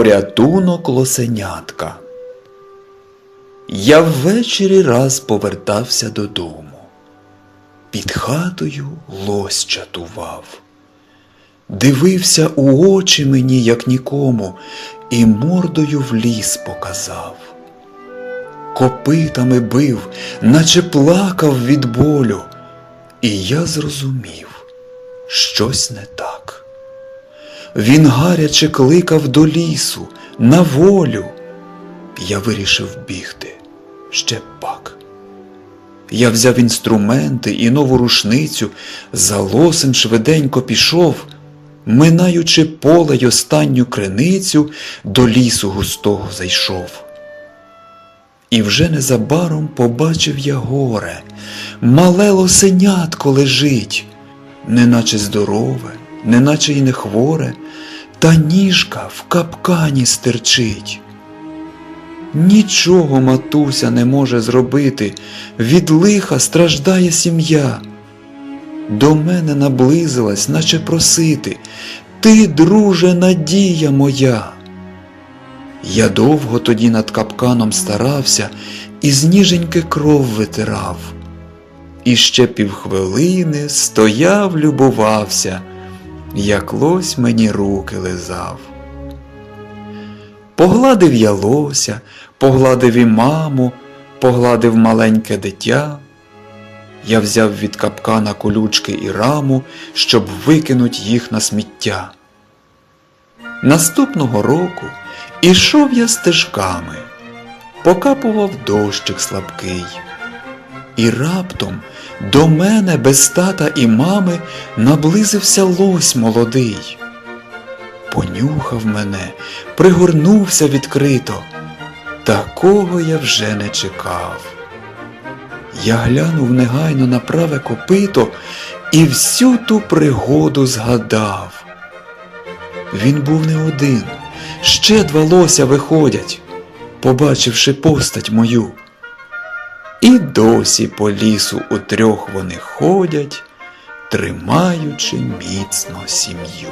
Порятунок лосенятка. Я ввечері раз повертався додому. Під хатою лось чатував. Дивився у очі мені, як нікому, і мордою в ліс показав. Копитами бив, наче плакав від болю, і я зрозумів, щось не так. Він гаряче кликав до лісу, на волю. Я вирішив бігти ще пак. Я взяв інструменти і нову рушницю, за лосем швиденько пішов, минаючи поле й останню криницю, до лісу густого зайшов. І вже незабаром побачив я горе, мале лосенятко лежить, неначе здорове, неначе й не хворе, та ніжка в капкані стерчить. Нічого матуся не може зробити, від лиха страждає сім'я. До мене наблизилась, наче просити, ти, друже, надія моя. Я довго тоді над капканом старався і з ніженьки кров витирав. І ще півхвилини стояв, любувався, як лось мені руки лизав. Погладив я лося, погладив і маму, погладив маленьке дитя. Я взяв від капкана колючки і раму, щоб викинуть їх на сміття. Наступного року ішов я стежками, покапував дощик слабкий. І раптом до мене без тата і мами наблизився лось молодий. Понюхав мене, пригорнувся відкрито. Такого я вже не чекав. Я глянув негайно на праве копито і всю ту пригоду згадав. Він був не один, ще два лося виходять, побачивши постать мою. І досі по лісу утрьох вони ходять, тримаючи міцно сім'ю.